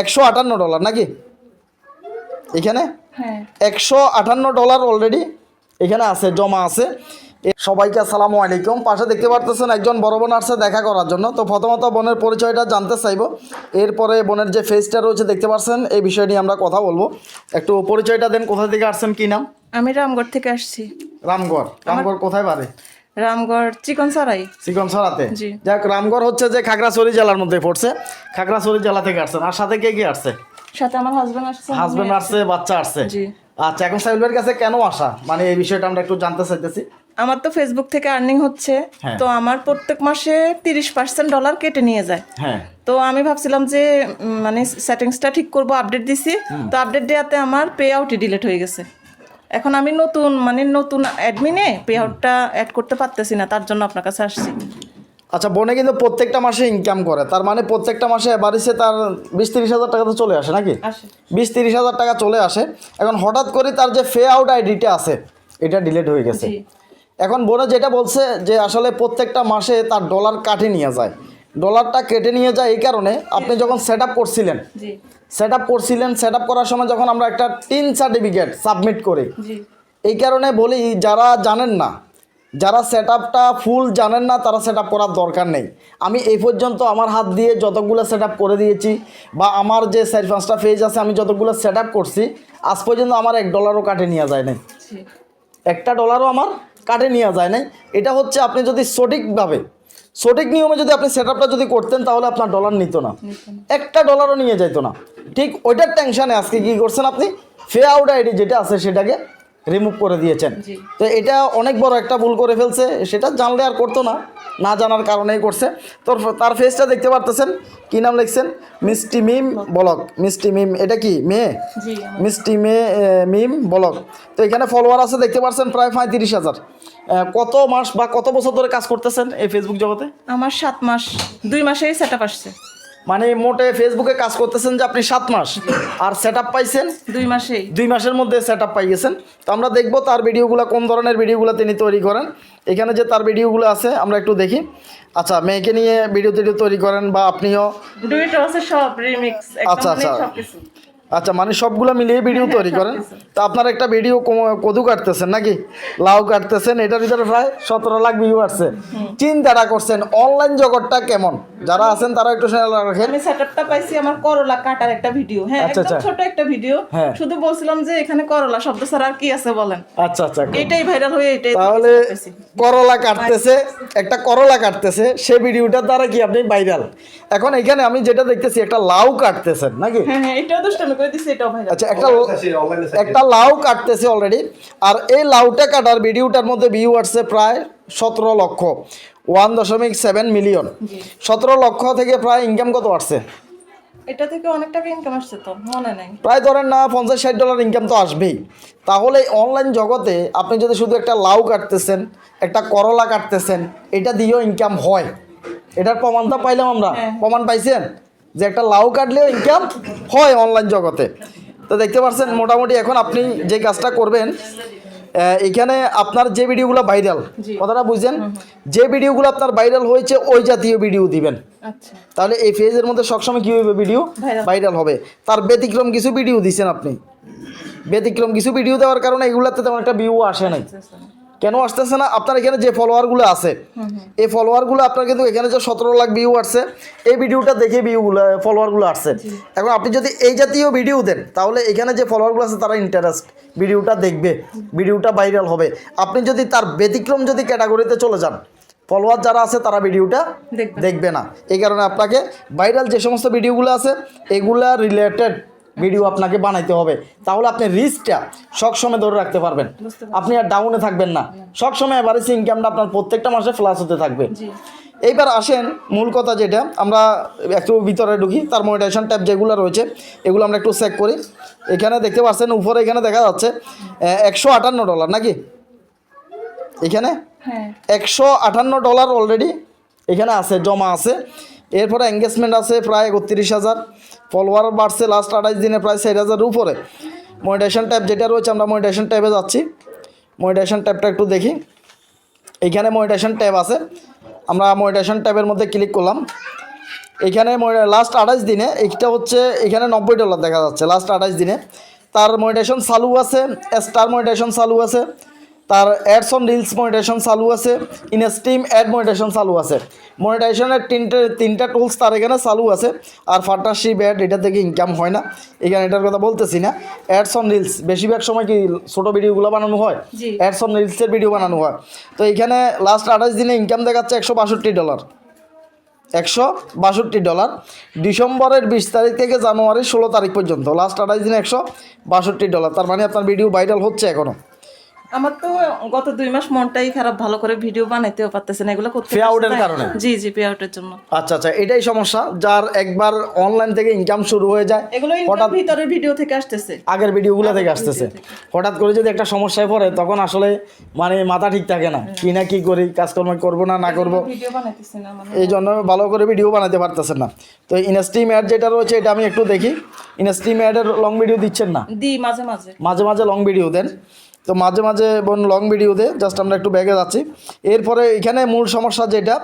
একশো আটান্ন ডলার নাকি? এখানে? হ্যাঁ। একশো আটান্ন ডলার অলরেডি এখানে আছে জমা আছে। সবাইকে আসসালামু আলাইকুম। পাশে দেখতে পারতেছেন একজন বড় বোন আসছে দেখা করার জন্য। তো প্রথমত বোনের পরিচয়টা জানতে চাইব। এরপরে বোনের যে ফেসটা রয়েছে দেখতে পাচ্ছেন এই বিষয় নিয়ে আমরা কথা বলব। একটু পরিচয়টা দেন কোথা থেকে আসছেন কি নাম? আমি রামগড় থেকে আসছি। রামগড়। রামগড় কোথায় বাড়ি? রামগড় চিকন সারাই চিকন ছড়াতে জি। যাক রামগড় হচ্ছে যে খাগড়াছড়ি জেলার মধ্যে পড়ছে। খাগড়াছড়ি জেলা থেকে আসছেন। আর সাথে কে কে আসছে? সাথে আমার হাজবেন্ড আসছে হাজবেন্ড আসছে। বাচ্চা আসছে। জি। আচ্ছা এখন সাইবের কাছে কেন আসা? মানে এই বিষয়টা আমরা একটু জানতে চাইতেছি। আমার তো ফেসবুক থেকে আর্নিং হচ্ছে। হ্যাঁ। তো আমার প্রত্যেক মাসে তিরিশ পার্সেন্ট ডলার কেটে নিয়ে যায়। হ্যাঁ। তো আমি ভাবছিলাম যে মানে সেটিংসটা ঠিক করব আপডেট দিছি। তো আপডেট দেওয়াতে আমার পে আউটই ডিলেট হয়ে গেছে। এখন আমি নতুন মানে নতুন অ্যাডমিনে পে আউটটা অ্যাড করতে পারতেছি না তার জন্য আপনার কাছে আসছি। আচ্ছা বোনে কিন্তু প্রত্যেকটা মাসে ইনকাম করে তার মানে প্রত্যেকটা মাসে বাড়িতে তার বিশ তিরিশ হাজার টাকা তো চলে আসে নাকি? বিশ তিরিশ হাজার টাকা চলে আসে। এখন হঠাৎ করে তার যে ফে আউট আইডিটা আছে এটা ডিলিট হয়ে গেছে। এখন বোনে যেটা বলছে যে আসলে প্রত্যেকটা মাসে তার ডলার কাটে নিয়ে যায়। ডলারটা কেটে নিয়ে যায় এই কারণে আপনি যখন সেট আপ করছিলেন সেট আপ করছিলেন সেট আপ করার সময় যখন আমরা একটা টিন সার্টিফিকেট সাবমিট করি এই কারণে বলি যারা জানেন না যারা সেট আপটা ফুল জানেন না তারা সেট আপ করার দরকার নেই। আমি এই পর্যন্ত আমার হাত দিয়ে যতগুলো সেট আপ করে দিয়েছি বা আমার যে চার পাঁচটা পেজ আছে আমি যতগুলো সেট আপ করছি আজ পর্যন্ত আমার এক ডলারও কাটে নেওয়া যায় নাই। একটা ডলারও আমার কাটে নেওয়া যায় নাই। এটা হচ্ছে আপনি যদি সঠিকভাবে সঠিক নিয়মে যদি আপনি সেট আপটা যদি করতেন তাহলে আপনার ডলার নিত না। একটা ডলারও নিয়ে যেত না। ঠিক ওইটার টেনশানে আজকে কি করছেন আপনি? ফে আউট আইডি যেটা আছে সেটাকে রিমুভ করে দিয়েছেন। তো এটা অনেক বড় একটা ভুল করে ফেলছে সেটা জানলে আর করতো না না জানার কারণেই করছে। তো তার ফেসটা দেখতে পারতেছেন কী নাম লিখছেন? মিষ্টি মিম বলক মিষ্টি মিম এটা কি মেয়ে? মিষ্টি মেয়ে মিম বলক। তো এখানে ফলোয়ার আছে দেখতে পাচ্ছেন প্রায় পঁয়ত্রিশ হাজার। কত মাস বা কত বছর ধরে কাজ করতেছেন এই ফেসবুক জগতে? আমার সাত মাস দুই মাসেই সেট আপ আসছে। মানে মোটে ফেসবুকে কাজ করতেছেন যে আপনি সাত মাস। আর সেট আপ পাইছেন? দুই মাসেই। দুই মাসের মধ্যে সেট আপ পাই গেছেন তো আমরা দেখব তার ভিডিওগুলো কোন ধরনের ভিডিওগুলো তিনি তৈরি করেন। এখানে যে তার ভিডিওগুলো আছে আমরা একটু দেখি। আচ্ছা মেয়েকে নিয়ে ভিডিও টিডিও তৈরি করেন বা আপনিও? আছে সব রিমিক্স আচ্ছা, আচ্ছা। আচ্ছা মানে সবগুলো মিলিয়ে ভিডিও তৈরি করেন। তো আপনার একটা ভিডিও কদু কাটতেছেন নাকি? লাউ কাটতেছেন এটার ভিতরে প্রায় সতেরো লাখ ভিউ আসছে। চিন্তাটা করছেন অনলাইন জগৎটা কেমন? যারা আছেন তারা একটু শুনে রাখেন। আমি সেটআপটা পাইছি আমার করলা কাটার একটা ভিডিও হ্যাঁ আচ্ছা, একদম আচ্ছা। ছোট একটা ভিডিও হ্যাঁ। শুধু বলছিলাম যে এখানে করলা শব্দ ছাড়া আর কি আছে বলেন? আচ্ছা আচ্ছা এটাই ভাইরাল হয়ে এটাই তাহলে করলা কাটতেছে একটা করলা কাটতেছে সে ভিডিওটার দ্বারা কি আপনি ভাইরাল এখন এখানে আমি যেটা দেখতেছি একটা লাউ কাটতেছেন নাকি? হ্যাঁ হ্যাঁ এটাও দুষ্টামি করে দিছি এটাও ভাইরাল। আচ্ছা একটা একটা লাউ কাটতেছে অলরেডি আর এই লাউটা কাটার ভিডিওটার মধ্যে ভিউ আসছে প্রায় সতেরো লক্ষ ওয়ান দশমিক সেভেন মিলিয়ন সতেরো লক্ষ থেকে প্রায় ইনকাম কত আসছে এটা থেকে অনেক টাকা ইনকাম আসছে তো মনে নাই। প্রায় ধরেন না পঞ্চাশ ষাট ডলার ইনকাম তো আসবেই। তাহলে অনলাইন জগতে আপনি যদি শুধু একটা লাউ কাটতেছেন একটা করলা কাটতেছেন এটা দিয়েও ইনকাম হয়। এটার প্রমাণটা পাইলাম আমরা। হ্যাঁ। প্রমাণ পাইছেন? যে একটা লাউ কাটলেও ইনকাম হয় অনলাইন জগতে। তো দেখতে পাচ্ছেন মোটামুটি এখন আপনি যে কাজটা করবেন এখানে আপনার যে ভিডিওগুলো ভাইরাল কথাটা বুঝছেন? যে ভিডিওগুলো আপনার ভাইরাল হয়েছে ওই জাতীয় ভিডিও দিবেন। আচ্ছা। তাহলে এই ফেজের মধ্যে সবসময় কী হবে ভিডিও ভাইরাল হবে? তার ব্যতিক্রম কিছু ভিডিও দিচ্ছেন আপনি। ব্যতিক্রম কিছু ভিডিও দেওয়ার কারণে এগুলোতে তেমন একটা ভিউ আসে নাই। কেন আসতেছে না? আপনার এখানে যে ফলোয়ারগুলো আছে এই ফলোয়ারগুলো আপনার কিন্তু এখানে যে সতেরো লাখ ভিউ আসছে এই ভিডিওটা দেখে ভিউগুলো ফলোয়ারগুলো আসছে। এখন আপনি যদি এই জাতীয় ভিডিও দেন তাহলে এখানে যে ফলোয়ারগুলো আছে তারা ইন্টারেস্ট ভিডিওটা দেখবে ভিডিওটা ভাইরাল হবে। আপনি যদি তার ব্যতিক্রম যদি ক্যাটাগরিতে চলে যান ফলোয়ার যারা আছে তারা ভিডিওটা দেখবে। দেখবে না। এই কারণে আপনাকে ভাইরাল যে সমস্ত ভিডিওগুলো আছে এগুলা রিলেটেড ভিডিও আপনাকে বানাইতে হবে। তাহলে আপনি রিস্কটা সবসময় ধরে রাখতে পারবেন। আপনি আর ডাউনে থাকবেন না। সবসময় এভারেজ ইনকামটা আপনার প্রত্যেকটা মাসে প্লাস হতে থাকবে। এইবার আসেন মূল কথা যেটা আমরা একটু ভিতরে ঢুকি তার মনিটাইজেশন ট্যাব যেগুলো রয়েছে এগুলো আমরা একটু চেক করি। এখানে দেখতে পাচ্ছেন উপরে এখানে দেখা যাচ্ছে একশো আটান্ন ডলার নাকি? এখানে? হ্যাঁ। একশো আটান্ন ডলার অলরেডি এখানে আছে জমা আছে। এরপরে এঙ্গেজমেন্ট আছে প্রায় একত্রিশ হাজার। ফলোয়ার বাড়ছে লাস্ট আঠাইশ দিনে প্রায় চার হাজার উপরে। মনিটেশন ট্যাব যেটা রয়েছে, আমরা মনিটেশন ট্যাবে যাচ্ছি। মনিটেশন ট্যাবটা একটু দেখি। এখানে মনিটেশন ট্যাব আছে। আমরা মনিটেশন ট্যাবের মধ্যে ক্লিক করলাম। এখানে লাস্ট আঠাইশ দিনে এইটা হচ্ছে এখানে নব্বই ডলার দেখা যাচ্ছে লাস্ট আঠাইশ দিনে। তার মনিটেশন চালু আছে স্টার মনিটেশন চালু আছে। তার অ্যাডস অন রিলস মনিটেশন চালু আছে ইনস্টিম অ্যাড মনিটেশন চালু আছে। মনিটেশনের তিনটে তিনটা টুলস তার এখানে চালু আছে আর পার্টনারশিপ অ্যাড এটা থেকে ইনকাম হয় না। এখানে এটার কথা বলতেছি না। অ্যাডস অন রিলস বেশিরভাগ সময় কি ছোটো ভিডিওগুলো বানানো হয়? অ্যাডস অন রিলসের ভিডিও বানানো হয়। তো এখানে লাস্ট আঠাশ দিনে ইনকাম দেখাচ্ছে একশো বাষট্টি ডলার একশো বাষট্টি ডলার ডিসেম্বরের বিশ তারিখ থেকে জানুয়ারির ষোলো তারিখ পর্যন্ত। লাস্ট আঠাশ দিনে একশো বাষট্টি ডলার তার মানে আপনার ভিডিও ভাইরাল হচ্ছে এখনও আমার তো গত দুই মাস মনটাই খারাপ ভালো করে ভিডিও বানাইতেও পারতেছে না এগুলো করতে না। কারণে? জি জি পে আউটের জন্য। আচ্ছা আচ্ছা এটাই সমস্যা যার একবার অনলাইন থেকে ইনকাম শুরু হয়ে যায় এগুলো হঠাৎ ভিতরের ভিডিও থেকে আসতেছে। আগের ভিডিওগুলো থেকে আসতেছে। হঠাৎ করে যদি একটা সমস্যায় পড়ে তখন আসলে মানে মাথা ঠিক থাকে না কি না কি করি কাজকর্ম করব না না করব। ভিডিও বানাইতেছে না মানে। এই জন্য ভালো করে ভিডিও বানাতে পারতেছেন না। তো ইনস্টিম অ্যাড যেটা রয়েছে এটা আমি একটু দেখি। ইনস্টিম অ্যাডের লং ভিডিও দিচ্ছেন না? দি মাঝে মাঝে। মাঝে মাঝে লং ভিডিও দেন। তো মাঝে মাঝে বোন লং ভিডিও দে জাস্ট আমরা একটু ব্যাগে যাচ্ছি। এরপরে এখানে মূল সমস্যা যেটা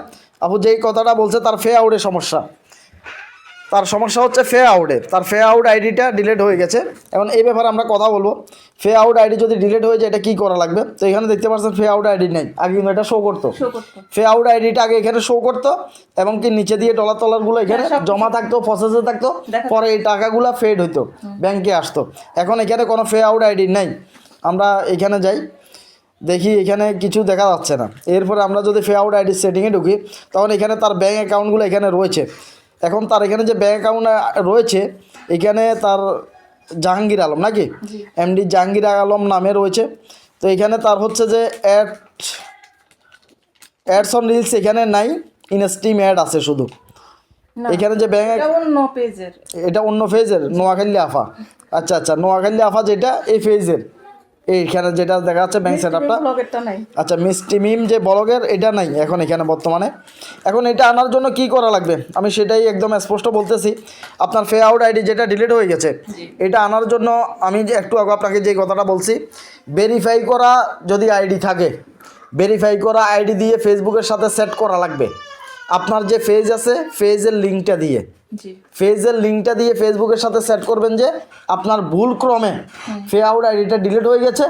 আপু যেই কথাটা বলছে তার ফে আউটের সমস্যা। তার সমস্যা হচ্ছে ফে আউটে তার ফে আউট আইডিটা ডিলেট হয়ে গেছে। এখন এই ব্যাপারে আমরা কথা বলব। ফে আউট আইডি যদি ডিলেট হয়ে যায় এটা কী করা লাগবে? তো এখানে দেখতে পাচ্ছেন ফে আউট আইডি নেই। আগে কিন্তু এটা শো করতো। ফে আউট আইডিটা আগে এখানে শো করতো এবং কি নিচে দিয়ে ডলার টলারগুলো এখানে হ্যাঁ, জমা থাকতো প্রসেসে থাকতো। পরে এই টাকাগুলো ফেড হইতো ব্যাংকে আসতো। এখন এখানে কোনো ফে আউট আইডি নেই। আমরা এখানে যাই দেখি এখানে কিছু দেখা যাচ্ছে না। এরপরে আমরা যদি ফে আউট আইডি সেটিংয়ে ঢুকি তখন এখানে তার ব্যাঙ্ক অ্যাকাউন্টগুলো এখানে রয়েছে। এখন তার এখানে যে ব্যাঙ্ক অ্যাকাউন্ট রয়েছে এখানে তার জাহাঙ্গীর আলম নাকি? এমডি জাহাঙ্গীর আলম নামে রয়েছে। তো এখানে তার হচ্ছে যে অ্যাড অ্যাডস অন রিলস এখানে নাই ইনস্টিম অ্যাড আছে শুধু। এখানে যে ব্যাঙ্ক এটা অন্য পেজের। এটা অন্য ফেজের নোয়াখালী আফা। আচ্ছা আচ্ছা নোয়াখালী আফা যেটা এই ফেজের এইখানে যেটা দেখা যাচ্ছে ব্যাংক সেট আপটা আচ্ছা মিষ্টি মিম যে ব্লগের এটা নাই এখন এখানে বর্তমানে। এখন এটা আনার জন্য কি করা লাগবে? আমি সেটাই একদম স্পষ্ট বলতেছি। আপনার ফে আউট আইডি যেটা ডিলিট হয়ে গেছে এটা আনার জন্য আমি যে একটু আগে আপনাকে যে কথাটা বলছি ভেরিফাই করা যদি আইডি থাকে ভেরিফাই করা আইডি দিয়ে ফেসবুকের সাথে সেট করা লাগবে। আপনার যে ফেজ আছে ফেজের লিঙ্কটা দিয়ে। ফেজের লিঙ্কটা দিয়ে ফেসবুকের সাথে সেট করবেন যে আপনার ভুল ক্রমে ফে আউট আইডিটা ডিলিট হয়ে গেছে।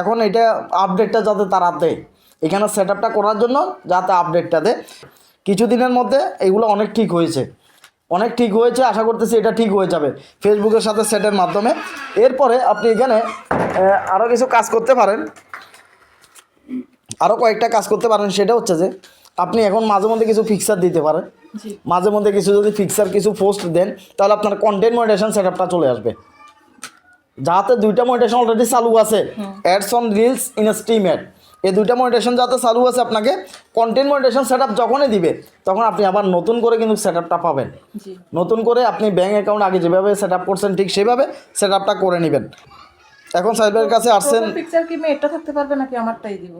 এখন এটা আপডেটটা যাতে তারা দেয়। এখানে সেট আপটা করার জন্য যাতে আপডেটটা দেয়। কিছুদিনের মধ্যে এগুলো অনেক ঠিক হয়েছে। অনেক ঠিক হয়েছে আশা করতেছি এটা ঠিক হয়ে যাবে ফেসবুকের সাথে সেটের মাধ্যমে। এরপরে আপনি এখানে আরও কিছু কাজ করতে পারেন। আরও কয়েকটা কাজ করতে পারেন সেটা হচ্ছে যে আপনি এখন মাঝে মধ্যে কিছু ফিক্সার দিতে পারেন। মাঝে মধ্যে কিছু যদি ফিক্সার কিছু পোস্ট দেন তাহলে আপনার কন্টেন্ট মনিটেশন সেটআপটা চলে আসবে। যাতে দুইটা মনিটেশন অলরেডি চালু আছে ads on reels in stream ad এই দুইটা মনিটেশন যাতে চালু আছে আপনাকে কন্টেন্ট মনিটেশন সেটআপ যখনই দিবে তখন আপনি আবার নতুন করে কিন্তু সেটআপটা পাবেন। নতুন করে আপনি ব্যাঙ্ক অ্যাকাউন্ট আগে যেভাবে সেট আপ করছেন ঠিক সেভাবে সেট আপটা করে নেবেন। এখন সাহেবের কাছে আসছেন। পিকচার কি মেয়েরটা থাকতে পারবে নাকি আমারটাই দিব?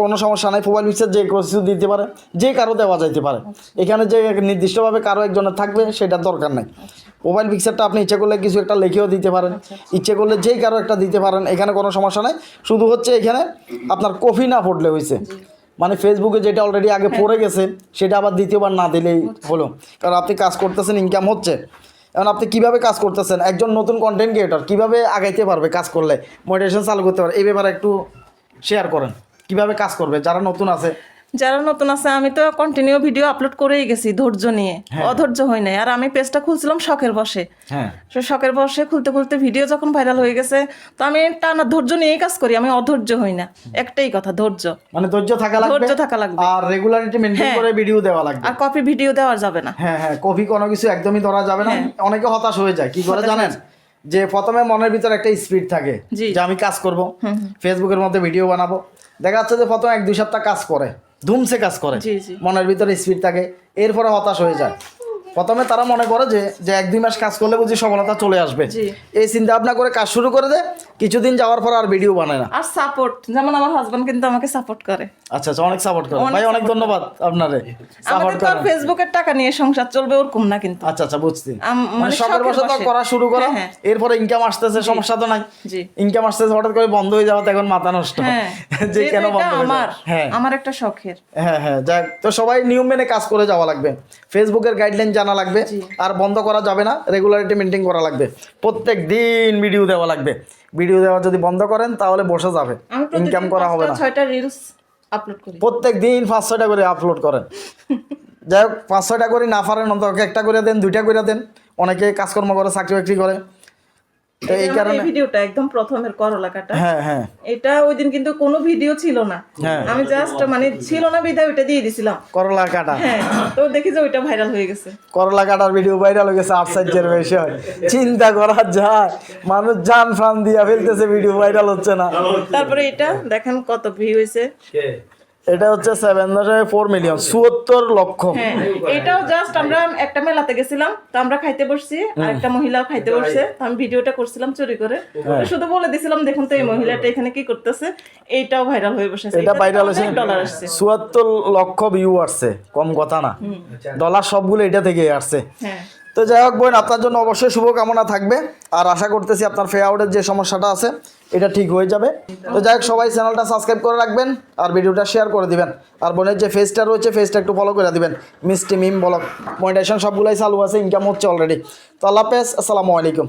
কোনো সমস্যা নাই মোবাইল পিকচার যে কিছু দিতে পারে যে কারও দেওয়া যাইতে পারে। এখানে যে নির্দিষ্টভাবে কারও একজনের থাকবে সেটার দরকার নাই। মোবাইল পিকচারটা আপনি ইচ্ছে করলে কিছু একটা লিখেও দিতে পারেন। ইচ্ছে করলে যেই কারও একটা দিতে পারেন এখানে কোনো সমস্যা নাই। শুধু হচ্ছে এখানে আপনার কফি না পড়লে হয়েছে মানে ফেসবুকে যেটা অলরেডি আগে পড়ে গেছে সেটা আবার দ্বিতীয়বার না দিলেই হলো। কারণ আপনি কাজ করতেছেন ইনকাম হচ্ছে। এখন আপনি কীভাবে কাজ করতেছেন? একজন নতুন কন্টেন্ট ক্রিয়েটর কীভাবে আগাইতে পারবে কাজ করলে? মোটিভেশন চালু করতে পারে। এই ব্যাপারে একটু শেয়ার করেন। কীভাবে কাজ করবে? যারা নতুন আছে। যারা নতুন আছে আমি তো কন্টিনিউ ভিডিও আপলোড করেই গেছি ধৈর্য নিয়ে। অধৈর্য হই নাই। আর আমি পেজটা খুলছিলাম শখের বসে হ্যাঁ। শখের বসে খুলতে খুলতে ভিডিও যখন ভাইরাল হয়ে গেছে তো আমি টানা ধৈর্য নিয়ে কাজ করি। আমি অধৈর্য হই না। একটাই কথা ধৈর্য। মানে ধৈর্য থাকা লাগবে ধৈর্য থাকা লাগবে। আর রেগুলারিটি হ্যাঁ। করে ভিডিও দেওয়া লাগবে। আর কপি ভিডিও দেওয়া যাবে না। হ্যাঁ হ্যাঁ। কফি কোনো কিছু একদমই ধরা যাবে না। হ্যাঁ। অনেকে হতাশ হয়ে যায়। কি করে জানেন? যে প্রথমে মনের ভিতর একটা স্পিড থাকে যে আমি কাজ করব। ফেসবুকের মধ্যে ভিডিও বানাবো। দেখা যাচ্ছে যে প্রথম এক দুই সপ্তাহ কাজ করে ধুমসে কাজ করে মনের ভিতরে স্পিড থাকে এরপরে হতাশ হয়ে যায়। প্রথমে তারা মনে করে যে যে এক দুই মাস কাজ করলে বুঝি সফলতা চলে আসবে। এই চিন্তা ভাবনা করে কাজ শুরু করে দেয় কিছুদিন যাওয়ার পর আর ভিডিও বানায় না। আর সাপোর্ট যেমন আমার হাজবেন্ড কিন্তু আমাকে সাপোর্ট করে। আচ্ছা আচ্ছা অনেক সাপোর্ট করেন ভাই অনেক ধন্যবাদ আপনারে। সাপোর্ট তো ফেসবুকের টাকা নিয়ে সংসার চলবে ওরকম না কিন্তু। আচ্ছা আচ্ছা বুঝছি। মানে মানে শখের শখের বসে তো করা শুরু করা। এরপরে ইনকাম আসতেছে সমস্যা তো নাই। জি। ইনকাম আসতেছে হঠাৎ করে বন্ধ হয়ে যাওয়া এখন মাথা নষ্ট। হ্যাঁ যে কেন বন্ধ হয়ে আমার হ্যাঁ। আমার একটা শখের। হ্যাঁ হ্যাঁ যাক। তো সবাই নিয়ম মেনে কাজ করে যাওয়া লাগবে। ফেসবুকের গাইডলাইন জানা লাগবে। আর বন্ধ করা যাবে না। রেগুলারিটি মেনটেন করা লাগবে। প্রত্যেক দিন ভিডিও দেওয়া লাগবে। ভিডিও দেওয়া যদি বন্ধ করেন তাহলে বসে যাবে। ইনকাম করা হবে না। ছয়টা রিলস আপলোড করি। প্রত্যেক দিন পাঁচ ছয়টা করে আপলোড করেন। যাই হোক পাঁচ ছয়টা করে না পারেন অন্তত একটা করে দেন দুইটা করে দেন। অনেকে কাজকর্ম করে চাকরি বাকরি করে। তো এই কারণে ভিডিওটা একদম প্রথমের করলা কাটা। হ্যাঁ হ্যাঁ। এটা ওই দিন কিন্তু কোনো ভিডিও ছিল না। হ্যাঁ। আমি জাস্ট মানে ছিল না দিয়ে দিছিলাম। করলা কাটা। হ্যাঁ তো দেখি যে ওইটা ভাইরাল হয়ে গেছে। করলা কাটার ভিডিও ভাইরাল হয়ে গেছে আশ্চর্যের বিষয় চিন্তা করা যায় মানুষ জান ফান দিয়া ফেলতেছে ভিডিও ভাইরাল হচ্ছে না। তারপরে এটা দেখেন কত ভিউ হয়েছে। এটা হচ্ছে সেভেন দশমিক ফোর মিলিয়ন চুয়াত্তর লক্ষ। হ্যাঁ এটাও জাস্ট আমরা একটা মেলাতে গেছিলাম তো আমরা খাইতে বসছি আর একটা মহিলাও খাইতে বসছে তো আমি ভিডিওটা করছিলাম চুরি করে। হ্যাঁ। শুধু বলে দিছিলাম দেখুন তো এই মহিলাটা এখানে কি করতেছে এইটাও ভাইরাল হয়ে বসেছে এটা ভাইরাল হয়েছে। ডলার আসছে। চুয়াত্তর লক্ষ ভিউ আসছে কম কথা না। ডলার সবগুলো এটা থেকে আসছে। হ্যাঁ। তো যাই হোক বোন আপনার জন্য অবশ্যই শুভকামনা থাকবে। আর আশা করতেছি আপনার ফে আউটের যে সমস্যাটা আছে এটা ঠিক হয়ে যাবে। তো যাই হোক, সবাই চ্যানেলটা সাবস্ক্রাইব করে রাখবেন আর ভিডিওটা শেয়ার করে দিবেন। আর বোনের যে ফেসটা রয়েছে ফেসটা একটু ফলো করে দিবেন। মিস্টি মিম ব্লগ মনিটাইজেশন সবগুলাই চালু আছে ইনকাম হচ্ছে অলরেডি তো আল্লাহ হাফেজ, আসসালামু আলাইকুম।